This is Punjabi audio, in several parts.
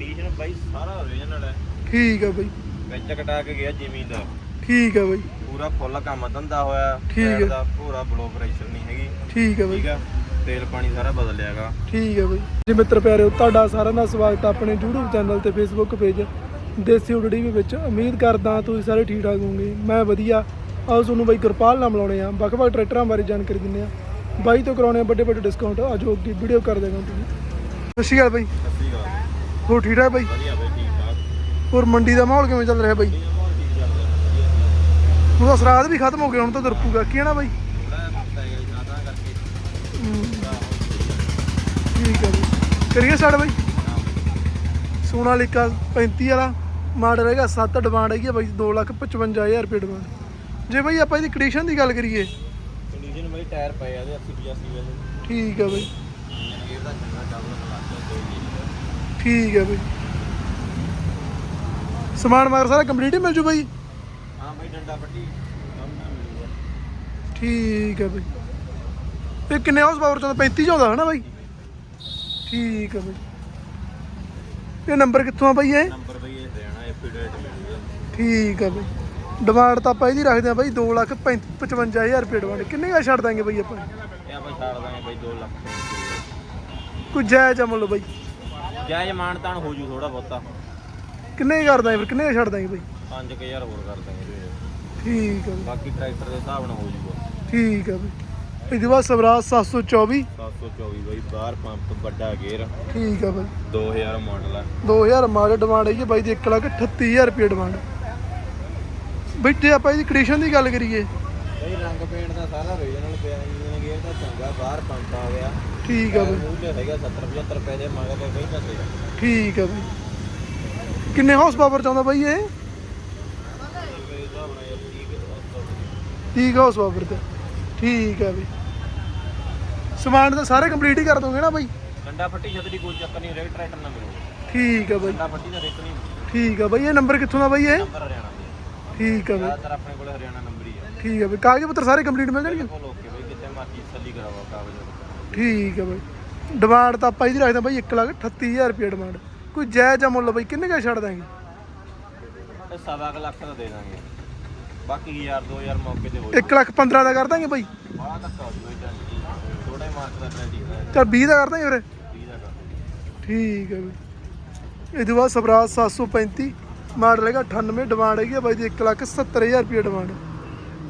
ਕੰਡੀਸ਼ਨ ਬਾਈ ਸਾਰਾ ਓਰੀਜਨਲ ਹੈ। ਠੀਕ ਆ ਬਾਈ। ਵਿੱਚ ਕਟਾ ਕੇ ਗਿਆ ਜਿਮੀ ਦਾ। ਠੀਕ ਆ ਬਾਈ। ਪੂਰਾ ਫੁੱਲ ਕੰਮ ਧੰਦਾ ਹੋਇਆ। ਠੀਕ ਹੈ। ਦਾ ਪੂਰਾ ਬਲੋ ਪ੍ਰੈਸ਼ਰ ਨਹੀਂ ਹੈਗੀ। ਠੀਕ ਆ ਬਾਈ। ਠੀਕ ਆ। ਤੇਲ ਪਾਣੀ ਸਾਰਾ ਬਦਲ ਲਿਆਗਾ ਠੀਕ ਹੈ ਬਾਈ। ਜੀ ਮਿੱਤਰ ਪਿਆਰਿਓ ਤੁਹਾਡਾ ਸਾਰਿਆਂ ਦਾ ਸਵਾਗਤ ਹੈ ਆਪਣੇ YouTube ਚੈਨਲ ਤੇ Facebook ਪੇਜ ਦੇਸੀ ਉਡੜੀ ਦੇ ਵਿੱਚ। ਉਮੀਦ ਕਰਦਾ ਤੁਸੀਂ ਸਾਰੇ ਠੀਕ ਠਾਕ ਹੋਵੋਗੇ। ਮੈਂ ਵਧੀਆ। ਆਓ ਤੁਹਾਨੂੰ ਬਾਈ ਗੁਰਪਾਲ ਨਾਲ ਮਿਲਾਉਣੇ ਆ। ਵੱਖ-ਵੱਖ ਟਰੈਕਟਰਾਂ ਬਾਰੇ ਜਾਣਕਾਰੀ ਦਿੰਦੇ ਆ। ਬਾਈ ਤੋਂ ਕਰਾਉਣੇ ਆ ਵੱਡੇ ਵੱਡੇ ਡਿਸਕਾਊਂਟ ਆਜੋ ਅੱਗੇ ਵੀਡੀਓ ਕਰ ਦੇਗਾ ਤੁਸੀਂ। ਸਤਿ ਸ਼੍ਰੀ ਅਕਾਲ ਬਾਈ। ਸਤਿ ਸ਼੍ਰੀ ਹੋਰ ਠੀਕ ਠਾਕ ਬਾਈ? ਵਧੀਆ ਬਾਈ ਠੀਕ ਠਾਕ। ਹੋਰ ਮੰਡੀ ਦਾ ਮਾਹੌਲ ਕਿਵੇਂ ਚੱਲ ਰਿਹਾ ਬਾਈ? ਉਹਦਾ ਸਰਾਧ ਵੀ ਖਤਮ ਹੋ ਗਿਆ ਹੁਣ ਤਾਂ ਤੁਰਪੂਗਾ ਕੀ ਹੈ ਨਾ ਬਾਈ? ਹੈ। ਠੀਕ ਹੈ। ਕਰੀਏ ਸਟਾਰਟ ਬਾਈ? ਸੋਨਾਲੀਕਾ 35 ਵਾਲਾ ਮਾਡਲ ਹੈਗਾ 7 ਡਿਮਾਂਡ ਹੈਗੀ ਬਾਈ 255000 ਰੁਪਏ ਡਿਮਾਂਡ ਜੇ ਬਾਈ ਆਪਾਂ ਇਹਦੀ ਕੰਡੀਸ਼ਨ ਦੀ ਗੱਲ ਕਰੀਏ। ਕੰਡੀਸ਼ਨ ਬਾਈ ਟਾਇਰ ਪਏ ਆ ਇਹਦੇ 80 85 ਵੇਲੇ। ਠੀਕ ਹੈ ਬਾਈ। ਗੇਅਰ ਦਾ ਚੰਗਾ ਚੱਲਦਾ। ਦੋ ਠੀਕ ਹੈ ਬਾਈ। ਸਮਾਨ ਮਗਰ ਸਾਰਾ ਕੰਪਲੀਟ ਹੀ ਮਿਲ ਜੂ ਬਾਈ। ਹਾਂ ਬਾਈ ਡੰਡਾ ਪੱਟੀ ਕੰਮ ਨਾ ਮਿਲੂਗਾ ਠੀਕ ਹੈ ਬਾਈ। ਇਹ ਕਿੰਨੇ ਹਾਊਸ ਪਾਵਰ ਚ? 35 ਚ ਆਉਂਦਾ ਹਨਾ ਬਾਈ? ਠੀਕ ਹੈ ਬਾਈ। ਇਹ ਨੰਬਰ ਕਿੱਥੋਂ ਆ ਬਾਈ ਇਹ? ਨੰਬਰ ਬਾਈ ਇਹ ਦੇਣਾ ਐਫੀਡੇਟ ਮਿਲੂਗਾ ਠੀਕ ਹੈ ਬਾਈ। ਡਿਮਾਂਡ ਤਾਂ ਆਪਾਂ ਇਹਦੀ ਰੱਖਦੇ ਆ ਬਾਈ 2 ਲੱਖ 55000 ਰੁਪਏ ਡਿਮਾਂਡ ਕਿੰਨੇ ਦਾ ਛੱਡ ਦਾਂਗੇ ਬਾਈ ਆਪਾਂ? ਇਹ ਆਪਾਂ ਛੱਡ ਦਾਂਗੇ ਬਾਈ 2 ਲੱਖ। ਕੋਈ ਜਾਇਜ਼ ਅਮਲ ਬਾਈ। ਜਾਇਜ਼ ਮਾਨ ਤਾਨ ਹੋ ਜੂ ਥੋੜਾ ਬਹੁਤਾ। ਕਿੰਨੇ ਕਰ ਦਾਂਗੇ ਫਿਰ? ਕਿੰਨੇ ਦਾ ਛੱਡ ਦਾਂਗੇ ਬਾਈ? 5000 ਹੋਰ ਕਰ ਦਾਂਗੇ। ਵਿੱਚ। ਠੀਕ ਹੈ ਬਾਈ। ਬਾਕੀ ਟਰੈਕਟਰ ਦੇ ਹਿਸਾਬ ਨਾਲ ਹੋ ਜੂਗਾ। ਠੀਕ ਹੈ ਬਾਈ। ਇਹਦੇ ਬਾਅਦ ਸਵਰਾਜ 724 724 ਬਾਈ ਬਾਹਰ ਪੰਪ ਵੱਡਾ ਗੇਅਰ। ਠੀਕ ਹੈ ਬਾਈ। 2000 ਮਾਡਲ ਆ। 2000 ਮਾਡਲ ਡਿਮਾਂਡ ਹੈਗੀ ਹੈ ਬਾਈ ਦੀ 1 ਲੱਖ 38000 ਰੁਪਏ ਡਿਮਾਂਡ ਬਈ ਜੇ ਆਪਾਂ ਇਹਦੀ ਕੰਡੀਸ਼ਨ ਦੀ ਗੱਲ ਕਰੀਏ। ਬਾਈ ਰੰਗ ਪੇਂਟ ਦਾ ਸਾਰਾ ਓਰੀਜਨਲ ਪਿਆ ਇੰਜਨ ਗੇਅਰ ਦਾ ਚੰਗਾ ਬਾਹਰ ਪੰਪ ਆ ਗਿਆ। ਠੀਕ ਹੈ ਬਾਈ। ਮੂਹਰੇ ਹੈਗਾ 70 75 ਰੁਪਏ ਦੇ ਮਗਰ ਦੇ ਬਈ ਪੈਸੇ ਠੀਕ ਹੈ ਬਾਈ। ਕਿੰਨੇ ਹਾਊਸ ਪਾਵਰ ਚਾਹੁੰਦਾ ਬਾਈ ਇਹ? 30 ਹਾਊਸ ਪਾਵਰ ਤੇ। ਠੀਕ ਹੈ ਬਾਈ। ਸਮਾਨ ਤਾਂ ਸਾਰੇ ਕੰਪਲੀਟ ਹੀ ਕਰ ਦੋਗੇ ਨਾ ਬਾਈ? ਡੰਡਾ ਫੱਟੀ ਛਤਰੀ ਕੋਈ ਚੱਕਰ ਨਹੀਂ ਰੇਟ ਟਰੈਕਟਰ ਨਾ ਮਿਲੂ। ਠੀਕ ਹੈ ਬਾਈ। ਡੰਡਾ ਫੱਟੀ ਦਾ ਰੇਟ ਨਹੀਂ ਠੀਕ ਹੈ ਬਾਈ ਇਹ ਨੰਬਰ ਕਿੱਥੋਂ ਦਾ ਬਾਈ ਇਹ? ਨੰਬਰ ਹਰਿਆਣਾ ਦੇ। ਠੀਕ ਹੈ ਬਾਈ। ਜ਼ਿਆਦਾਤਰ ਆਪਣੇ ਕੋਲ ਹਰਿਆਣਾ ਨੰਬਰ ਹੀ ਆ। ਠੀਕ ਹੈ ਬਾਈ। ਕਾਗਜ਼ ਪੱਤਰ ਸਾਰੇ ਕੰਪਲੀਟ ਮਿਲ ਜਾਣਗੇ? ਬਿਲਕੁਲ ਓਕੇ ਬਾਈ। ਕਰਾਵਾ ਕਾਗਜ਼ ਠੀਕ ਹੈ ਬਾਈ। ਡਿਮਾਂਡ ਤਾਂ ਆਪਾਂ ਇਹਦੀ ਰੱਖਦੇ ਹਾਂ ਬਾਈ 1 ਲੱਖ 38000 ਰੁਪਏ ਡਿਮਾਂਡ। ਕੋਈ ਜਾਇਜ਼ ਆ ਮੁੱਲ ਬਾਈ ਕਿੰਨੇ ਕਾ ਛੱਡ ਦਾਂਗੇ? ਇਹ ਸਵਾ ਕੁ ਲੱਖ ਦਾ ਦੇ ਦਾਂਗੇ। ਬਾਕੀ 1000 2000 ਮੌਕੇ ਤੇ ਹੋ 1 ਲੱਖ 15 ਦਾ ਕਰ ਦਾਂਗੇ ਬਾਈ? ਬਾਹਲਾ ਧੱਕਾ ਹੋ ਜੂਗਾ ਜਾਂ ਥੋੜਾ ਹੀ ਮਾਰਕ ਦਾ ਟ੍ਰੈਂਡ ਹੀ ਚਲ 20 ਦਾ ਕਰ ਦਾਂਗੇ ਵੀਰੇ 20 ਦਾ ਕਰ ਠੀਕ ਹੈ ਬਾਈ। ਇਹਦੇ ਬਾਅਦ ਸਵਰਾਜ 735 ਮਾਡਲ ਹੈਗਾ 98 ਡਿਮਾਂਡ ਹੈਗੀ ਆ ਬਾਈ ਦੀ 1 ਲੱਖ 70000 ਰੁਪਏ ਡਿਮਾਂਡ।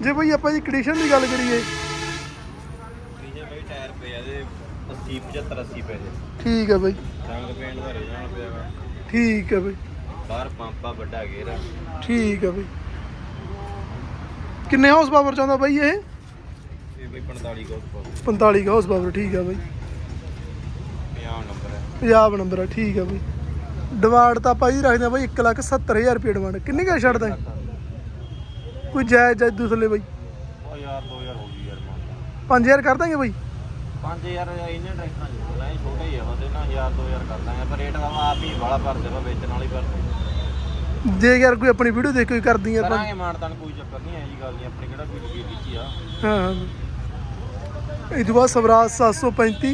ਜੇ ਬਾਈ ਆਪਾਂ ਇਹਦੀ ਕੰਡੀਸ਼ਨ ਦੀ ਗੱਲ ਕਰੀਏ ਨੀਚੇ ਬਈ ਟਾਇਰ ਪਏ ਆ ਇਹਦੇ 80 75 80 ਪਏ ਦੇ ਠੀਕ ਹੈ ਬਾਈ। ਰੰਗ ਪੇਂਟ ਦਾ ਰਿਜਨ ਪਿਆ ਵਾ। ਠੀਕ ਹੈ ਬਾਈ। ਬਾਹਰ ਪੰਪਾ ਵੱਡਾ ਗੇਅਰ ਆ। ਠੀਕ ਹੈ ਬਾਈ। ਕਿੰਨੇ ਹਾਊਸ ਪਾਵਰ ਚਾਹੁੰਦਾ ਬਾਈ ਇਹ? ਇਹ ਬਈ 45 ਕੋਸ ਪਾਉ 45 ਹਾਊਸ ਪਾਵਰ ਠੀਕ ਹੈ ਬਾਈ। 50 ਨੰਬਰ ਹੈ ਪੰਜਾਬ ਨੰਬਰ ਆ ਠੀਕ ਆ ਬਈ। ਡਿਮਾਂਡ ਤਾਂ ਆਪਾਂ ਇਹਦੀ ਰੱਖਦੇ ਆ ਬਾਈ 1 ਲੱਖ 70000 ਰੁਪਏ ਡਿਮਾਂਡ। ਕਿੰਨੇ ਕਾ ਛੱਡਦਾ ਹੈ? ਕੋਈ ਜਾਇਜ਼ ਜਾਇਜ਼ ਦੂਸਰੇ ਬਾਈ? ਉਹ ਯਾਰ 2000 ਹੋ ਗਈ ਯਾਰ ਮੰਨ 5000 ਕਰ ਦਾਂਗੇ ਬਾਈ? 5000 ਇਹਨੇ ਟਰੈਕਟਰਾਂ ਚ ਲੈ ਛੋਟੇ ਹੀ ਆ ਬਸ ਇਹਨਾਂ 1000 2000 ਕਰ ਦਾਂਗੇ ਪਰ ਰੇਟ ਦਾ ਆਪ ਹੀ ਬਾਲਾ ਭਰਦੇ ਵਾ ਵੇਚਣ ਵਾਲੀ ਭਰਦੇ ਜੇ ਯਾਰ ਕੋਈ ਆਪਣੀ ਵੀਡੀਓ ਦੇਖ ਕੇ ਕਰਦੀ ਆ ਆਪਾਂ ਕਰਾਂਗੇ ਮਾਨਤਾਨ ਕੋਈ ਚੱਕਰ ਨਹੀਂ ਐ ਜੀ ਗੱਲ ਨਹੀਂ ਆਪਣੀ ਕਿਹੜਾ ਕੋਈ ਲੱਗੀ ਦਿੱਤੀ ਆ। ਹਾਂ। ਹਾਂ ਇਹ ਬਾਅਦ ਸਵਰਾਜ 735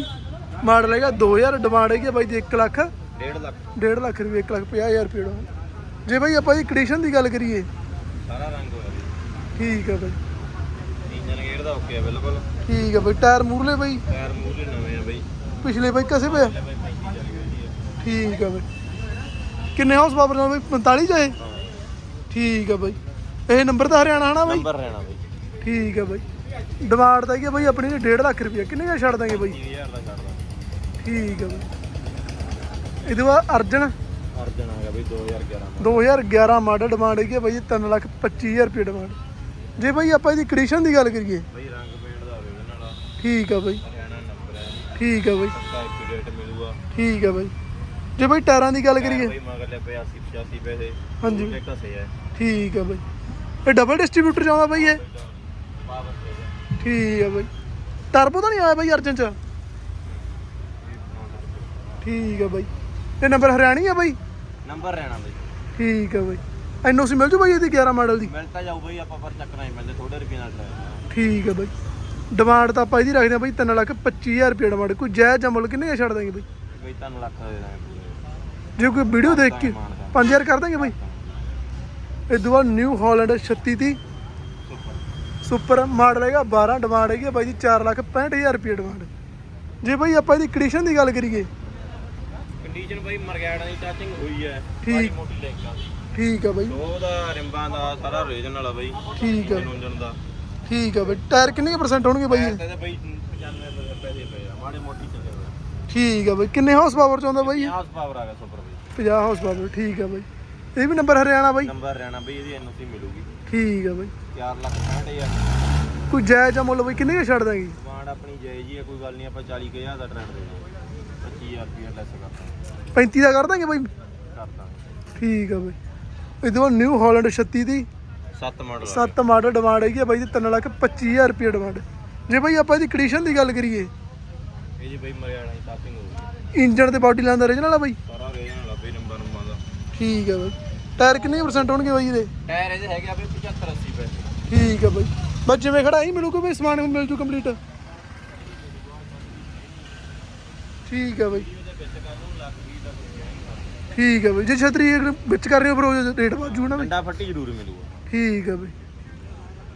ਮਾਡਲ ਹੈਗਾ 2000 ਡਿਮਾਂਡ ਹੈਗੀ ਬਾਈ ਦੀ 1 ਲੱਖ। 1.5 ਲੱਖ। 1.5 ਲੱਖ ਰੁਪਏ 1 ਲੱਖ 50000 ਰੁਪਏ ਜੇ ਬਾਈ ਆਪਾਂ ਇਹਦੀ ਕੰਡੀਸ਼ਨ ਦੀ ਗੱਲ ਕਰੀਏ। ਸਾਰਾ ਰੰਗ ਹੋਇਆ। ਠੀਕ ਆ ਬਾਈ। ਇੰਜਨ ਗੇਅਰ ਦਾ ਓਕੇ ਆ ਬਿਲਕੁਲ। ਠੀਕ ਆ ਬਾਈ ਟਾਇਰ ਮੂਰਲੇ ਬਾਈ? ਟਾਇਰ ਮੂਹਰੇ ਨਵੇਂ ਆ ਬਈ। ਪਿਛਲੇ ਬਾਈ ਕਸੇ ਪਿਆ ਲੈ ਬਈ 35 ਚੱਲ ਗਈ ਆ ਠੀਕ ਆ ਬਾਈ। ਕਿੰਨੇ ਹਾਊਸ ਪਾਵਰ ਨਾਲ ਬਾਈ? 45 ਚ ਇਹ? ਹਾਂ। ਠੀਕ ਆ ਬਾਈ। ਇਹ ਨੰਬਰ ਤਾਂ ਹਰਿਆਣਾ ਹਨਾ ਬਾਈ? ਨੰਬਰ ਰਹਿਣਾ ਬਈ। ਠੀਕ ਆ ਬਾਈ। ਡਿਮਾਂਡ ਤਾਂ ਹੈਗੀ ਆ ਬਾਈ ਆਪਣੀ 1.5 ਲੱਖ ਰੁਪਏ ਕਿੰਨੇ ਦਾ ਛੱਡ ਦਾਂਗੇ ਬਾਈ? 20000 ਦਾ ਛੱਡਦਾ ਠੀਕ ਆ ਬਾਈ। ਇਹਦੇ ਬਾਅਦ ਅਰਜਨ? ਅਰਜਨ ਆ ਗਿਆ ਬਈ 2011 2011 ਮਾਡਲ। ਡਿਮਾਂਡ ਹੈਗੀ ਆ ਬਾਈ 3 ਲੱਖ 25000 ਰੁਪਏ ਡਿਮਾਂਡ। ਜੇ ਬਾਈ ਆਪਾਂ ਇਹਦੀ ਕੰਡੀਸ਼ਨ ਦੀ ਗੱਲ ਕਰੀਏ। ਬਈ ਰੰਗ ਪੇਂਟ ਦਾ ਹੋਵੇ ਉਹਦੇ ਨਾਲ। ਠੀਕ ਆ ਬਾਈ। ਹਰਿਆਣਾ ਨੰਬਰ ਹੈ। ਠੀਕ ਆ ਬਾਈ। ਪੱਕਾ ਮਿਲੂਗਾ। ਠੀਕ ਆ ਬਾਈ। ਜੇ ਬਾਈ ਟਾਇਰਾਂ ਦੀ ਗੱਲ ਕਰੀਏ। ਬਈ ਮਗਰਲੇ ਪਿਆ 80 85 ਪੈਸੇ। ਹਾਂਜੀ। ਆ। ਠੀਕ ਆ ਬਾਈ। ਇਹ ਡਬਲ ਡਿਸਟ੍ਰੀਬਿਊਟਰ ਚਾਹੁੰਦਾ ਬਾਈ ਇਹ? ਠੀਕ ਆ ਬਾਈ। ਟਰਬੋ ਤਾਂ ਨਹੀਂ ਆਇਆ ਬਾਈ ਅਰਜਨ ਚ? ਠੀਕ ਆ ਬਾਈ। ਇਹ ਨੰਬਰ ਹਰਿਆਣੀ ਆ ਬਾਈ? ਨੰਬਰ ਰਹਿਣਾ ਬਈ। ਠੀਕ ਆ ਬਾਈ। ਐਨਓਸੀ ਮਿਲ ਜੂ ਬਾਈ ਇਹਦੀ 11 ਮਾਡਲ ਦੀ? ਮਿਲ ਤਾਂ ਜਾਊ ਬਈ ਆਪਾਂ ਪਰ ਚੱਕਣਾ ਹੀ ਮਿਲਦੇ ਥੋੜੇ ਰੁਪਏ ਨਾਲ ਠੀਕ ਆ ਬਾਈ। ਡਿਮਾਂਡ ਤਾਂ ਆਪਾਂ ਇਹਦੀ ਰੱਖਦੇ ਆ ਬਾਈ 3 ਲੱਖ 25000 ਰੁਪਏ ਡਿਮਾਂਡ। ਕੋਈ ਜਾਇਜ਼ ਜਾਂ ਮੁੱਲ ਕਿੰਨੇ ਦਾ ਛੱਡ ਦਾਂਗੇ ਬਾਈ? ਬਈ ਤੁਹਾਨੂੰ ਲੱਖ ਦਾ ਦੇ ਦਾਂਗੇ। ਜੇ ਕੋਈ ਵੀਡੀਓ ਦੇਖ ਕੇ 5000 ਕਰ ਦਾਂਗੇ ਬਾਈ? ਇਹ ਬਾਅਦ ਨਿਊ ਹਾਲੈਂਡ 36 ਦੀ ਸੁਪਰ ਮਾਡਲ ਹੈਗਾ 12 ਡਿਮਾਂਡ ਹੈਗੀ ਬਾਈ ਦੀ 4 ਲੱਖ 65000 ਰੁਪਏ ਡਿਮਾਂਡ। ਜੇ ਬਾਈ ਆਪਾਂ ਇਹਦੀ ਕੰਡੀਸ਼ਨ ਦੀ ਗੱਲ ਕਰੀਏ। ਕੰਡੀਸ਼ਨ ਬਾਈ ਮਰਗੈੜਾਂ ਦੀ ਟੱਚਿੰਗ ਹੋਈ ਹੈ ਠੀਕ। ਮੋਟੀ ਲੈਂਗਾ ਠੀਕ ਆ ਬਾਈ। ਉਹਦਾ ਰਿੰਬਾਂ ਦਾ ਸਾਰਾ ਰੀਜਨਲ ਆ ਬਾਈ। ਠੀਕ ਆ। ਇੰਜਨ ਦਾ। ਠੀਕ ਆ ਬਾਈ। ਟਾਇਰ ਕਿੰਨੇ ਕੁ ਪਰਸੈਂਟ ਹੋਣਗੇ ਬਾਈ ਇਹ? ਤੇ ਬਾਈ 95 ਪੈਸੇ ਪਏ ਆ ਮਾੜੀ ਮੋਟੀ ਚੱਲੇ ਹੋਇਆ ਠੀਕ ਆ ਬਾਈ। ਕਿੰਨੇ ਹਾਰਸ ਪਾਵਰ ਚ ਆਉਂਦਾ ਬਾਈ? ਇਹ? 50 ਪਾਵਰ ਆ ਗਿਆ ਸੁਪਰ ਬਾਈ। 50 ਹਾਰਸ ਪਾਵਰ ਠੀਕ ਆ ਬਾਈ। ਇਹ ਵੀ ਨੰਬਰ ਹਰਿਆਣਾ ਬਾਈ? ਨੰਬਰ ਰਹਿਣਾ ਬਾਈ ਇਹਦੀ ਐਨਓਸੀ ਮਿਲੂਗੀ। ਠੀਕ ਆ ਬਾਈ। 4 ਲੱਖ 65000 ਕੋਈ ਜਾਇਜ਼ ਮੁੱਲ ਬਾਈ? ਕਿੰਨੇ ਛੱਡ ਦਾਂਗੇ? ਡਿਮਾਂਡ ਆਪਣੀ ਜਾਇਜ਼ ਹੀ ਹੈ ਕੋਈ ਗੱਲ ਨਹੀਂ ਆਪਾਂ 40000 ਦਾ ਟ੍ਰੈਂਡ ਦੇ ਦਾਂਗੇ। 25000 ਰੁਪਏ ਲੈਸ ਕਰਦਾ 35 ਦਾ ਕਰ ਦਾਂਗੇ ਬਾਈ? ਕਰ ਦਾਂਗੇ। ਠੀਕ ਆ ਬਾਈ। ਇਹਦੇ ਬਾਅਦ ਨਿਊ ਹਾਲੈਂਡ 36 ਦੀ 7 ਮਾਡਲ 7 ਮਾਡਲ ਡਿਮਾਂਡ ਹੈਗੀ ਆ ਬਾਈ ਦੀ 3 ਲੱਖ 25000 ਰੁਪਏ ਡਿਮਾਂਡ ਜੇ ਬਾਈ ਆਪਾਂ ਇਹਦੀ ਕੰਡੀਸ਼ਨ ਦੀ ਗੱਲ ਕਰੀਏ। ਇਹ ਜੀ ਬਾਈ ਮਰਿਆਣਾ ਦੀ ਟਾਪਿੰਗ ਹੋਊਗੀ ਇੰਜਨ ਤੇ ਬਾਡੀ ਲਾਈਨ ਦਾ ਰੀਜਨਲ ਆ ਬਾਈ? ਸਾਰਾ ਰੀਜਨਲ ਆ ਬਾਈ ਨੰਬਰ ਨੰਬਰ ਦਾ। ਠੀਕ ਆ ਬਾਈ। ਟਾਇਰ ਕਿੰਨੇ ਪਰਸੈਂਟ ਹੋਣਗੇ ਬਾਈ ਇਹਦੇ? ਟਾਇਰ ਇਹਦੇ ਹੈਗੇ ਆ ਬਾਈ 75 80 ਪੈਸੇ ਠੀਕ ਆ ਬਾਈ। ਬਸ ਜਿਵੇਂ ਖੜਾ ਹੀ ਮਿਲੂਗਾ ਬਈ ਸਮਾਨ ਮਿਲ ਜੂ ਕੰਪਲੀਟ ਠੀਕ ਆ ਬਾਈ। ਠੀਕ ਆ ਬਾਈ ਜੇ ਛਤਰੀ ਅਗਰ ਵਿੱਚ ਕਰ ਰਹੇ ਹੋ ਫਿਰ ਉਹ ਰੇਟ ਵਾਜੂ ਨਾ ਬਾਈ। ਫੱਟੀ ਜ਼ਰੂਰ ਮਿਲੂਗਾ। ਠੀਕ ਆ ਬਾਈ।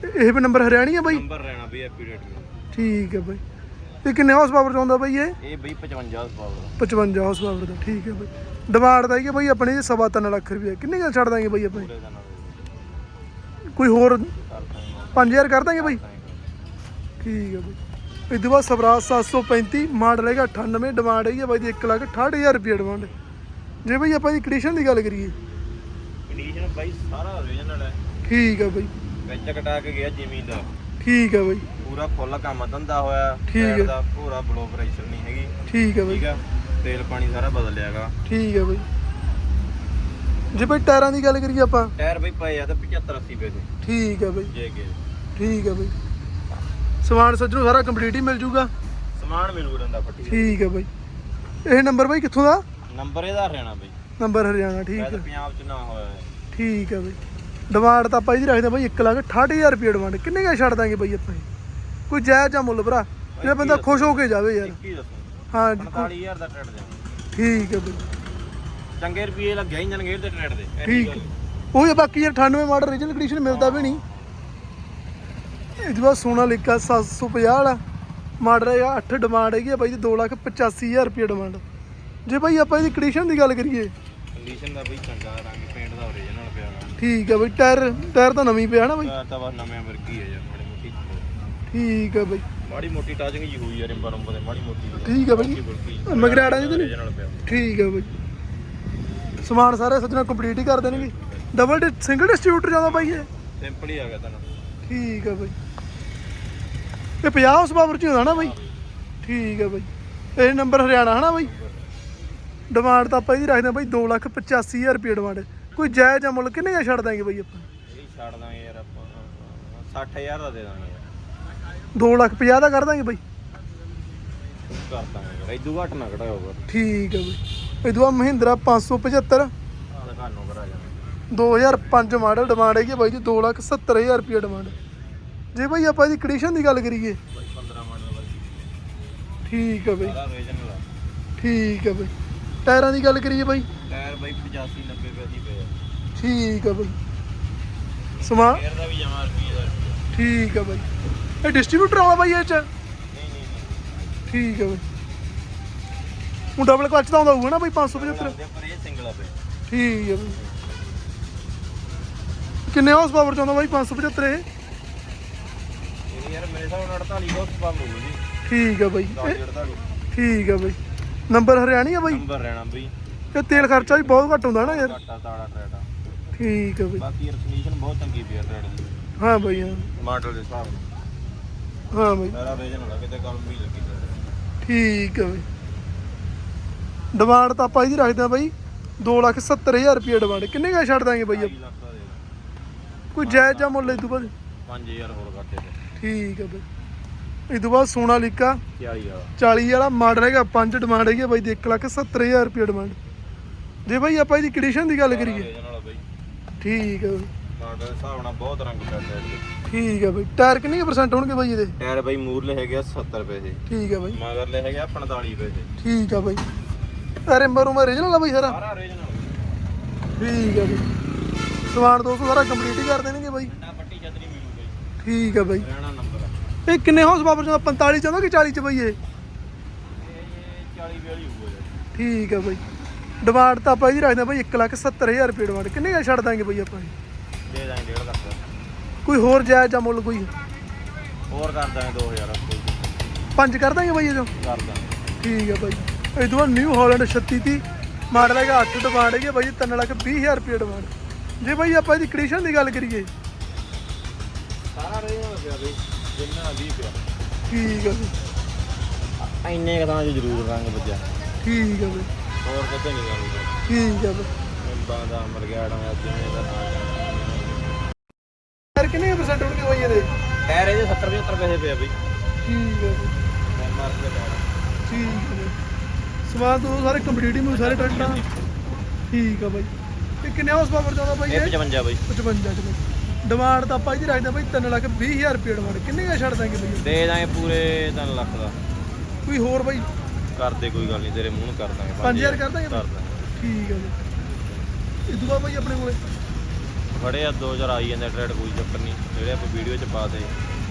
ਇਹ- ਇਹ ਵੀ ਨੰਬਰ ਹਰਿਆਣੀ ਆ ਬਾਈ? ਨੰਬਰ ਰਹਿਣਾ ਬਈ ਐਪੀ ਰੇਟ ਨੂੰ। ਠੀਕ ਆ ਬਾਈ। ਇਹ ਕਿੰਨੇ ਹਾਰਸ ਪਾਵਰ ਚ ਆਉਂਦਾ ਬਾਈ ਇਹ? ਇਹ ਬਈ 55 ਪਾਵਰ ਦਾ। 55 ਹਾਰਸ ਪਾਵਰ ਦਾ ਠੀਕ ਹੈ ਬਾਈ। ਡਿਮਾਂਡ ਦਾ ਹੈਗਾ ਬਾਈ ਆਪਣੇ ਇਹ ਸਵਾ ਤਿੰਨ ਲੱਖ ਰੁਪਏ ਕਿੰਨੇ ਕੁ ਛੱਡ ਦਾਂਗੇ ਬਾਈ ਆਪਣੇ ਪੂਰੇ ਦਾ ਨਾਲ ਕੋਈ ਹੋਰ ਕਰ ਦਾਂਗੇ। 5000 ਕਰ ਦਾਂਗੇ ਬਾਈ? ਠੀਕ ਹੈ ਬਾਈ। ਇਹ ਤੋਂ ਬਾਅਦ ਸਵਰਾਜ 735 ਮਾਡਲ ਹੈਗਾ 98 ਡਿਮਾਂਡ ਹੈਗੀ ਆ ਬਾਈ ਦੀ 1 ਲੱਖ 68000 ਰੁਪਏ ਡਿਮਾਂਡ। ਜੇ ਬਾਈ ਆਪਾਂ ਦੀ ਕੰਡੀਸ਼ਨ ਦੀ ਗੱਲ ਕਰੀਏ। ਕੰਡੀਸ਼ਨ ਬਾਈ ਸਾਰਾ ਓਰੀਜਨਲ ਹੈ। ਠੀਕ ਹੈ ਬਾਈ। ਵਿੱਚ ਕਟਾ ਕੇ ਗਿਆ ਜਿਮੀ ਦਾ। ਠੀਕ ਹੈ ਬਾਈ। ਪੂਰਾ ਫੁੱਲ ਕੰਮ ਧੰਦਾ ਹੋਇਆ। ਠੀਕ ਦਾ ਪੂਰਾ ਬਲੋ ਪ੍ਰੈਸ਼ਰ ਨਹੀਂ ਹੈਗੀ। ਠੀਕ ਹੈ ਬਾਈ। ਠੀਕ ਆ। ਤੇਲ ਪਾਣੀ ਸਾਰਾ ਬਦਲ ਲਿਆਗਾ ਠੀਕ ਹੈ ਬਾਈ। ਜੇ ਬਾਈ ਟਾਇਰਾਂ ਦੀ ਗੱਲ ਕਰੀਏ ਆਪਾਂ। ਟਾਇਰ ਬਈ ਪਏ ਆ ਤਾਂ 75 80 ਪੈਸੇ ਠੀਕ ਹੈ ਬਾਈ। ਜੇ ਕੇ ਠੀਕ ਹੈ ਬਾਈ। ਸਮਾਨ ਸੱਜਣੋ ਸਾਰਾ ਕੰਪਲੀਟ ਹੀ ਮਿਲ ਜੂਗਾ। ਸਮਾਨ ਮਿਲੂ ਰੰਦਾ ਫੱਟੀ। ਦਾ। ਠੀਕ ਹੈ ਬਾਈ। ਇਹ ਨੰਬਰ ਬਾਈ ਕਿੱਥੋਂ ਦਾ? ਨੰਬਰ ਇਹਦਾ ਹਰਿਆਣਾ ਬਈ। ਨੰਬਰ ਹਰਿਆਣਾ ਠੀਕ ਸ਼ਾਇਦ ਹੈ। ਪੰਜਾਬ ਚ ਨਾ ਹੋਇਆ ਠੀਕ ਹੈ ਬਾਈ। ਡਿਮਾਂਡ ਤਾਂ ਆਪਾਂ ਇਹਦੀ ਰੱਖਦੇ ਬਾਈ 1 ਲੱਖ 68000 ਰੁਪਏ ਡਿਮਾਂਡ। ਕਿੰਨੇ ਕਾ ਛੱਡ ਦਾਂਗੇ ਬਾਈ ਆਪਾਂ ਇਹ? ਕੋਈ ਜਾਇਜ਼ ਜਾਂ ਮੁੱਲ ਭਰਾ? ਜਿਹੜਾ ਬੰਦਾ ਖੁਸ਼ ਹੋ ਕੇ ਜਾਵੇ ਯਾਰ। 21 ਦੱਸੋ। ਹਾਂ 45000 ਦਾ ਟ੍ਰੈਡ ਦੇ। ਠੀਕ ਹੈ ਬਾਈ। ਚੰਗੇ ਰੁਪਏ ਲੱਗਿਆ ਇੰਜਨ ਗੇਅਰ ਤੇ ਟ੍ਰੈਡ ਦੇ। ਠੀਕ। ਉਹ ਹੀ ਬਾਕੀ ਯਾਰ 98 ਮਾਡਲ ਰੀਜਨਲ ਕੰਡੀਸ਼ਨ ਮਿਲਦਾ ਵੀ ਨਹੀਂ। ਇਹਦੇ ਬਾਅਦ ਸੋਨਾ ਲਿਕਾ 750 ਵਾਲਾ ਮਾਡਲ ਹੈਗਾ। 8 ਡਿਮਾਂਡ ਹੈਗੀ ਆ ਬਾਈ ਦੀ 2 ਲੱਖ 85000 ਰੁਪਏ ਡਿਮਾਂਡ। ਜੇ ਬਾਈ ਆਪਾਂ ਇਹਦੀ ਕੰਡੀਸ਼ਨ ਦੀ ਗੱਲ ਕਰੀਏ। ਕੰਡੀਸ਼ਨ ਦਾ ਬਈ ਚੰਗਾ ਰੰਗ ਪੇਂਟ ਦਾ ਓਰੀਜਨਲ ਪਿਆ ਵਾ ਠੀਕ ਹੈ ਬਾਈ ਟਾਇਰ ਟਾਇਰ ਤਾਂ ਨਵੀਂ ਪਿਆ ਨਾ ਬਾਈ। ਟਾਇਰ ਤਾਂ ਬਸ ਨਵੇਂ ਵਰਗੀ ਹੈ ਯਾਰ ਮਾੜੀ ਮੋਟੀ। ਠੀਕ ਹੈ ਬਾਈ। ਮਾੜੀ ਮੋਟੀ ਟਾਚਿੰਗ ਜੀ ਹੋਈ ਯਾਰ ਇੰਬਰ ਅੰਬਰ ਦੇ ਮਾੜੀ ਮੋਟੀ। ਠੀਕ ਹੈ ਬਾਈ। ਮਗਰਾੜਾ ਓਰੀਜਨਲ ਪਿਆ ਠੀਕ ਹੈ ਬਾਈ। ਸਮਾਨ ਸਾਰੇ ਸੱਜਣਾ ਕੰਪਲੀਟ ਹੀ ਕਰ ਦੇਣਗੇ। ਡਬਲ ਡੀ ਸਿੰਗਲ ਡਿਸਟ੍ਰੀਬਿਊਟਰ ਜਾਂਦਾ ਬਾਈ ਇਹ ਸਿੰਪਲ ਹੀ ਆ ਗਿਆ ਤੈਨੂੰ ਠੀਕ ਹੈ ਬਾਈ। ਇਹ 50 ਉਸ ਪਾਵਰ ਚ ਹੀ ਹੁੰਦਾ ਨਾ ਬਾਈ। ਠੀਕ ਹੈ ਬਾਈ। ਇਹ ਨੰਬਰ ਹਰਿਆਣਾ ਹਨਾ ਬਾਈ? ਡਿਮਾਂਡ ਤਾਂ ਆਪਾਂ ਇਹਦੀ ਰੱਖਦੇ ਹਾਂ ਬਾਈ 285000 ਰੁਪਏ ਡਿਮਾਂਡ। ਕੋਈ ਜਾਇਜ਼ ਜਾਂ ਮੁੱਲ ਕਿੰਨੇ ਦਾ ਛੱਡ ਦਾਂਗੇ ਬਾਈ ਆਪਾਂ? ਇਹ ਛੱਡ ਦਾਂਗੇ ਯਾਰ ਆਪਾਂ। 60000 ਦਾ ਦੇ ਦਾਂਗੇ ਯਾਰ। 250 ਦਾ ਕਰ ਦਾਂਗੇ ਬਾਈ। ਕਰ ਦਾਂਗੇ ਯਾਰ। ਇਦੂ ਘੱਟ ਨਾ ਕਢਾਓ ਬਰ ਠੀਕ ਹੈ ਬਾਈ। ਇਹ ਦੁਆ ਮਹਿੰਦਰਾ 575 ਆ ਤਾਂ ਘਰ ਨੂੰ ਕਰਾ ਜਾਣਾ 2005 ਮਾਡਲ ਡਿਮਾਂਡ ਹੈਗੀ ਬਾਈ ਦੀ 270000 ਰੁਪਏ ਡਿਮਾਂਡ। ਜੇ ਬਾਈ ਆਪਾਂ ਇਹਦੀ ਕੰਡੀਸ਼ਨ ਦੀ ਗੱਲ ਕਰੀਏ। ਬਾਈ 15 ਮਾਡਲ ਵਰਗੀ ਠੀਕ ਹੈ ਬਾਈ। ਆ। ਠੀਕ ਹੈ ਬਾਈ। ਟਾਇਰਾਂ ਦੀ ਗੱਲ ਕਰੀਏ ਬਾਈ। ਟਾਇਰ ਬਾਈ 85 90 ਪੈਸੇ ਪਏ ਆ। ਠੀਕ ਹੈ ਬਾਈ। ਸਮਾਂ? ਗੇਅਰ ਦਾ ਵੀ ਜਮਾ ਰੁਪਏ ਦਾ। ਠੀਕ ਹੈ ਬਾਈ। ਇਹ ਡਿਸਟ੍ਰੀਬਿਊਟਰ ਆਵਾ ਬਾਈ ਇਹ ਚ? ਨਹੀਂ ਨਹੀਂ ਨਹੀਂ। ਠੀਕ ਹੈ ਬਾਈ। ਉਹ ਡਬਲ ਕਲਚ ਦਾ ਆਉਂਦਾ ਹੋਊਗਾ ਨਾ ਬਾਈ 575 ਲੱਗਦੇ ਪਰ ਇਹ ਸਿੰਗਲ ਆ ਬਈ। ਠੀਕ ਕਿੰਨੇ ਹਾਰਸ ਪਾਵਰ ਚ ਆਉਂਦਾ ਬਾਈ 575 ਇਹ? ਇਹ ਯਾਰ ਮੇਰੇ ਹਿਸਾਬ ਨਾਲ 48 ਹਾਰਸ ਪਾਵਰ ਹੋਊ ਜੀ ਠੀਕ ਹੈ ਬਾਈ। 48 48 ਠੀਕ ਹੈ ਬਾਈ। ਨੰਬਰ ਹਰਿਆਣੀ ਆ ਬਾਈ? ਨੰਬਰ ਰਹਿਣਾ ਬਈ। ਤੇ ਤੇਲ ਖਰਚਾ ਵੀ ਬਹੁਤ ਘੱਟ ਹੁੰਦਾ ਨਾ ਯਾਰ। ਘਾਟਾ ਤਾੜਾ ਟਰੈਡਾ ਠੀਕ ਹੈ ਬਾਈ। ਬਾਕੀ ਯਾਰ ਕੰਡੀਸ਼ਨ ਬਹੁਤ ਚੰਗੀ ਪਈ ਆ ਟਰੈਡ ਦੀ। ਹਾਂ ਬਾਈ ਹਾਂ। ਮਾਡਲ ਦੇ ਹਿਸਾਬ ਨਾਲ। ਹਾਂ ਬਾਈ। ਸਾਰਾ ਰੀਜਨ ਹੋਣਾ ਕਿਤੇ ਕੰਮ ਵੀ ਲੱਗੀ ਠੀਕ ਹੈ ਬਾਈ। ਡਿਮਾਂਡ ਤਾਂ ਆਪਾਂ ਇਹਦੀ ਰੱਖਦੇ ਆ ਬਾਈ 270000 ਰੁਪਏ ਡਿਮਾਂਡ ਕਿੰਨੇ ਕਾ ਛੱਡ ਦਾਂਗੇ ਬਾਈ 2 ਲੱਖ ਦਾ ਦੇ ਦਾਂ ਕੋਈ ਜਾਇਜ਼ ਜਾਂ ਮੁੱਲ ਇਹ ਤੋਂ ਬਾਅਦ 5000 ਹੋਰ ਘੱਟ ਠੀਕ ਹੈ ਬਾਈ। ਇਹ ਤੋਂ ਬਾਅਦ ਸੋਨਾ ਲਿਕਾ। 40 ਵਾਲਾ 40 ਵਾਲਾ ਮਾਡਲ ਹੈਗਾ 5 ਡਿਮਾਂਡ ਹੈਗੀ ਬਾਈ ਦੀ 170000 ਰੁਪਏ ਡਿਮਾਂਡ ਜੇ ਬਾਈ ਆਪਾਂ ਇਹਦੀ ਕੰਡੀਸ਼ਨ ਦੀ ਗੱਲ ਕਰੀਏ। ਠੀਕ ਹੈ ਮਾਡਲ ਹਿਸਾਬ ਨਾਲ ਬਹੁਤ ਰੰਗ ਠੀਕ ਹੈ ਬਾਈ। ਟਾਇਰ ਕਿੰਨੇ ਪਰਸੈਂਟ ਹੋਣਗੇ ਬਾਈ ਇਹਦੇ? ਟਾਇਰ ਬਈ ਮੂਰਲੇ ਹੈਗੇ ਆ 70 ਪੈਸੇ। ਠੀਕ ਹੈ ਬਾਈ। ਮਗਰਲੇ ਹੈਗੇ ਆ 45 ਪੈਸੇ। ਠੀਕ ਹੈ ਬਾਈ। ਰਿੰਬਰ ਉਮਰ ਰੀਜਨਲ ਆ ਬਾਈ ਸਾਰਾ? ਸਾਰਾ ਓਰੀਜਨਲ ਠੀਕ ਆ ਬਾਈ। ਸਮਾਨ ਦੋਸਤੋ ਸਾਰਾ ਕੰਪਲੀਟ ਹੀ ਕਰ ਦੇਣਗੇ ਬਾਈ। ਠੀਕ ਆ ਬਾਈ। ਰਹਿਣਾ ਹੈ ਇਹ ਕਿੰਨੇ ਹਾਊਸ ਪਾਵਰ ਚ 45 ਚਾਹੁੰਦਾ ਕਿ 40 ਚ ਬਾਈ ਇਹ ਇਹ 40 ਵਾਲੀ ਹੋਊਗਾ ਠੀਕ ਆ ਬਾਈ। ਡਿਮਾਂਡ ਤਾਂ ਆਪਾਂ ਇਹਦੀ ਰੱਖਦੇ ਬਾਈ 1 ਲੱਖ 70 ਹਜ਼ਾਰ ਰੁਪਏ ਡਿਮਾਂਡ। ਕਿੰਨੇ ਦਾ ਛੱਡ ਦਾਂਗੇ ਬਾਈ ਆਪਾਂ? ਦੇ ਦਾਂਗੇ 1.5 ਲੱਖ। ਕੋਈ ਹੋਰ ਜਾਇਜ਼ ਜਾਂ ਮੁੱਲ ਕੋਈ? ਹੋਰ ਕਰ ਦਾਂਗੇ 2000 ਕੋਈ ਨੀ। ਪੰਜ ਕਰ ਦਾਂਗੇ ਬਾਈ ਇਹ ਜੋ ਕਰ ਦਾਂਗੇ। ਠੀਕ ਆ ਬਾਈ। ਬਾਅਦ ਨਿਊ ਹਾਲੈਂਡ 36 ਤੀ ਮਾਡਲ ਹੈਗਾ 8 ਡਿਮਾਂਡ ਹੈਗੀ ਬਾਈ 3 ਲੱਖ 20 ਹਜ਼ਾਰ ਰੁਪਏ ਡਿਮਾਂਡ। ਜੇ ਬਾਈ ਆਪਾਂ ਇਹਦੀ ਕੰਡੀਸ਼ਨ ਦੀ ਗੱਲ ਕਰੀਏ। ਸਾਰਾ ਓਰੀਜਨਲ ਪਿਆ ਬਈ। ਜਿੰਨਾ 20 ਪਿਆ। ਠੀਕ ਆ ਬਾਈ ਇੰਨੇ ਕਦਾਂ ਚ ਜ਼ਰੂਰ ਰੰਗ ਵੱਜਾ ਠੀਕ ਆ ਬਾਈ ਹੋਰ ਕਿਤੇ ਨਹੀਂ ਗੱਲ ਠੀਕ ਆ ਬਾਈ ਮੁੰਡਾ ਦਾ ਮਰਗਿਆੜਾ ਜਿਵੇਂ ਦਾ ਨਾਮ ਯਾਰ ਕਿੰਨੇ ਪਰਸੈਂਟ ਹੋਣਗੇ ਬਾਈ ਇਹਦੇ? ਟਾਇਰ ਇਹਦੇ 70 75 ਪੈਸੇ ਪਿਆ ਬਈ। ਠੀਕ ਆ ਬਾਈ ਡੈਨਮਾਰਕ ਦੇ ਟਾਇਰ ਠੀਕ ਆ ਬਾਈ ਸਮਾਨ ਤੋਂ ਸਾਰੇ ਕੰਪਲੀਟ ਹੀ ਸਾਰੇ ਟਰੈਕਟਰਾਂ ਠੀਕ ਆ ਬਾਈ। ਇਹ ਕਿੰਨੇ ਹਾਊਸ ਪਾਵਰ ਚਾਹੁੰਦਾ ਬਾਈ ਇਹ ਇਹ? 55 ਬਈ। 55 ਚ ਬਾਈ। ਡਿਮਾਂਡ ਤਾਂ ਆਪਾਂ ਇਹਦੀ ਰੱਖਦੇ ਬਾਈ 3 ਲੱਖ 20 ਹਜ਼ਾਰ ਰੁਪਏ ਡਿਮਾਂਡ ਕਿੰਨੇ ਦਾ ਛੱਡ ਦਾਂਗੇ ਬਾਈ? ਦੇ ਦਾਂਗੇ ਪੂਰੇ 3 ਲੱਖ ਦਾ। ਕੋਈ ਹੋਰ ਬਾਈ? ਕਰਦੇ ਕੋਈ ਗੱਲ ਨਹੀਂ ਤੇਰੇ ਮੂੰਹ ਨੂੰ ਕਰ ਦਾਂਗੇ। ਪੰਜ ਹਜ਼ਾਰ ਕਰ ਦਾਂਗੇ ਕਰ ਦਾਂਗੇ। ਠੀਕ ਆ ਬਾਈ ਇਹ ਦੁਆ ਬਾਈ ਆਪਣੇ ਕੋਲੇ? ਫੜੇ ਆ 2000 ਆਈ ਜਾਂਦੇ ਟਰੈਡ ਕੋਈ ਚੱਕਰ ਨਹੀਂ। ਜਿਹੜੇ ਆਪਾਂ ਵੀਡੀਓ ਚ ਪਾ ਦੇ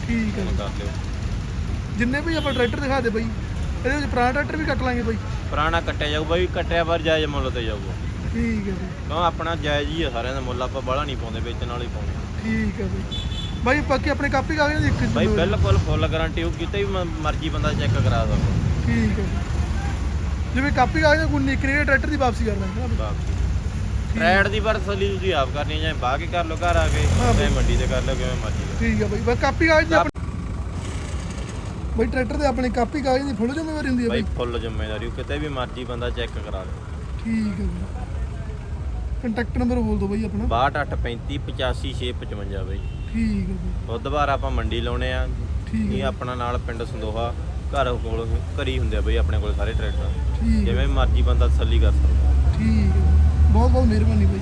ਠੀਕ ਬਾਈ। ਕਰ ਲਿਓ। ਜਿੰਨੇ ਵੀ ਆਪਾਂ ਟਰੈਕਟਰ ਦਿਖਾ ਦੇ ਬਾਈ ਇਹਦੇ ਵਿੱਚ ਪੁਰਾਣਾ ਟਰੈਕਟਰ ਵੀ ਕੱਟ ਲਾਂਗੇ ਬਾਈ। ਪੁਰਾਣਾ ਕੱਟਿਆ ਜਾਊਗਾ ਵੀ ਕੱਟਿਆ ਪਰ ਜਾਇਜ਼ ਮੁੱਲ ਤੇ ਜਾਊਗਾ। ਠੀਕ ਹੈ ਬਾਈ ਕਿਉਂ ਆਪਣਾ ਜਾਇਜ਼ ਹੀ ਆ ਸਾਰਿਆਂ ਦਾ ਮੁੱਲ ਆਪਾਂ ਬਾਹਲਾ ਨਹੀਂ ਪਾਉਂਦੇ ਵੇਚਣ ਵਾਲੇ ਹੀ ਪਾਉਂਦੇ। ਠੀਕ ਹੈ ਬਾਈ ਬਾਈ ਬਾਕੀ ਆਪਣੇ ਕਾਪੀ ਕਾਗਜ਼ਾਂ ਦੀ ਇੱਕ ਬਾਈ ਜ਼ਰੂਰ- ਬਿਲਕੁਲ ਫੁੱਲ ਗਾਰੰਟੀ ਉਹ ਕਿਤੇ ਵੀ ਮ- ਮਰਜ਼ੀ ਬੰਦਾ ਚੈੱਕ ਕਰਾ ਸਕਦਾ। ਠੀਕ ਹੈ ਬਾਈ। ਜਿਵੇਂ ਕਾਪੀ ਕਾਗਜ਼ਾਂ ਕੋਈ ਨਿਕਰੀ ਟਰੈਕਟਰ ਦੀ ਵਾਪਸੀ ਕਰ ਦਾਂਗੇ ਨਾ ਬਾਈ। ਬਾਕੀ ਟਰੈਡ ਦੀ ਪਰ ਤਸੱਲੀ ਤੁਸੀਂ ਆਪ ਕਰਨੀ ਹੈ, ਚਾਹੇ ਬਾਹ ਕੇ ਕਰ ਲਓ ਘਰ ਆ ਕੇ ਹਾਂ ਚਾਹੇ ਮੰਡੀ ਤੇ ਕਰ ਲਓ ਕਿਵੇਂ ਮਰਜ਼ੀ ਕਰੋ। ਠੀਕ ਹੈ ਬਾਈ। ਬਸ ਕਾਪੀ ਕਾਗਜ਼ ਦੀ ਆਪਣੀ ਬਾਈ ਟਰੈਕਟਰ ਦੇ ਆਪਣੇ ਕਾਪੀ ਕਾਗਜ਼ ਦੀ ਫੁੱਲ ਜ਼ਿੰਮੇਵਾਰੀ ਹੁੰਦੀ ਹੈ ਬਾਈ ਬਾਈ। ਫੁੱਲ ਜ਼ਿੰਮੇਵਾਰੀ ਉਹ ਕਿਤੇ ਵੀ ਮਰਜ਼ੀ ਬੰਦਾ ਚੈੱਕ ਕਰਾ ਲੇ ਠੀਕ ਹੈ ਬਾਈ ਕੰਟੈਕਟ ਨੰਬਰ ਬੋਲ ਦਿਓ ਬਾਈ ਆਪਣਾ। 6235 85655 ਬਾਈ। ਠੀਕ ਹੈ ਬਾਈ ਬੁੱਧਵਾਰ ਆਪਾਂ ਮੰਡੀ ਲਾਉਣੇ ਆ। ਠੀਕ ਇਹ ਆਪਣਾ ਨਾਲ ਪਿੰਡ ਸੰਦੋਹਾ ਘਰ ਕੋਲ ਘਰੀ ਹੁੰਦੇ ਆ ਬਈ ਆਪਣੇ ਕੋਲ ਸਾਰੇ ਟਰੈਕਟਰ। ਜਿਵੇਂ ਮਰਜ਼ੀ ਬੰਦਾ ਤਸੱਲੀ ਕਰ ਸਕਦਾ। ਠੀਕ ਹੈ। ਬਹੁਤ ਬਹੁਤ ਮਿਹਰਬਾਨੀ ਬਾਈ।